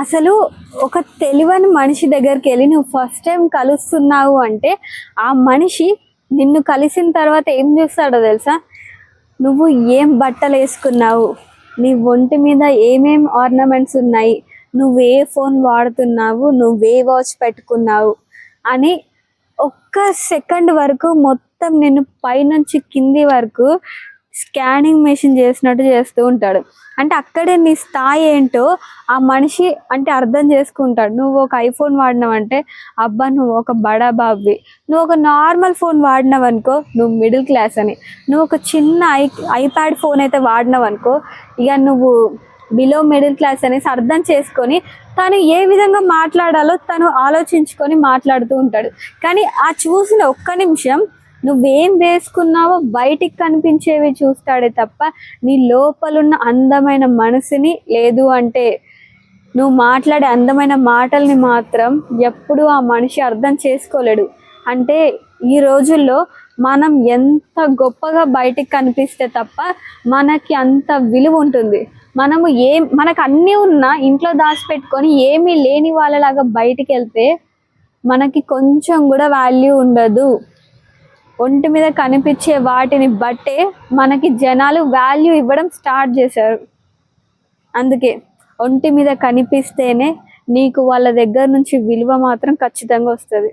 అసలు ఒక తెలివని మనిషి దగ్గరికి వెళ్ళి నువ్వు ఫస్ట్ టైం కలుస్తున్నావు అంటే ఆ మనిషి నిన్ను కలిసిన తర్వాత ఏం చూస్తాడో తెలుసా? నువ్వు ఏం బట్టలు వేసుకున్నావు? నీ ఒంటి మీద ఏమేం ఆర్నమెంట్స్ ఉన్నాయి? నువ్వు ఏ ఫోన్ వాడుతున్నావు? నువ్వు ఏ వాచ్ పెట్టుకున్నావు? అని ఒక్క సెకండ్ వరకు మొత్తం నేను పైనుంచి కింది వరకు స్కానింగ్ మెషిన్ చేసినట్టు చేస్తూ ఉంటాడు. అంటే అక్కడే నీ స్థాయి ఏంటో ఆ మనిషి అంటే అర్థం చేసుకుంటాడు. నువ్వు ఒక ఐఫోన్ వాడినావంటే అబ్బా నువ్వు ఒక బడా బాబువి. నువ్వు ఒక నార్మల్ ఫోన్ వాడినావు అనుకో నువ్వు మిడిల్ క్లాస్ అని. నువ్వు ఒక చిన్న ఐ ఐప్యాడ్ ఫోన్ అయితే వాడినావు అనుకో ఇక నువ్వు బిలో మిడిల్ క్లాస్ అనేసి అర్థం చేసుకొని తను ఏ విధంగా మాట్లాడాలో తను ఆలోచించుకొని మాట్లాడుతూ ఉంటాడు. కానీ ఆ చూసిన ఒక్క నిమిషం నువ్వేం వేసుకున్నావో బయటికి కనిపించేవి చూస్తాడే తప్ప నీ లోపలున్న అందమైన మనసుని లేదు అంటే నువ్వు మాట్లాడే అందమైన మాటల్ని మాత్రం ఎప్పుడూ ఆ మనిషి అర్థం చేసుకోలేడు. అంటే ఈ రోజుల్లో మనం ఎంత గొప్పగా బయటికి కనిపిస్తే తప్ప మనకి అంత విలువ ఉంటుంది. మనము ఏం మనకు అన్నీ ఉన్నా ఇంట్లో దాచిపెట్టుకొని ఏమీ లేని వాళ్ళలాగా బయటికి వెళ్తే మనకి కొంచెం కూడా వాల్యూ ఉండదు. ఒంటి మీద కనిపించే వాటిని బట్టే మనకి జనాలు వాల్యూ ఇవ్వడం స్టార్ట్ చేశారు. అందుకే ఒంటి మీద కనిపిస్తేనే నీకు వాళ్ళ దగ్గర నుంచి విలువ మాత్రం ఖచ్చితంగా వస్తుంది.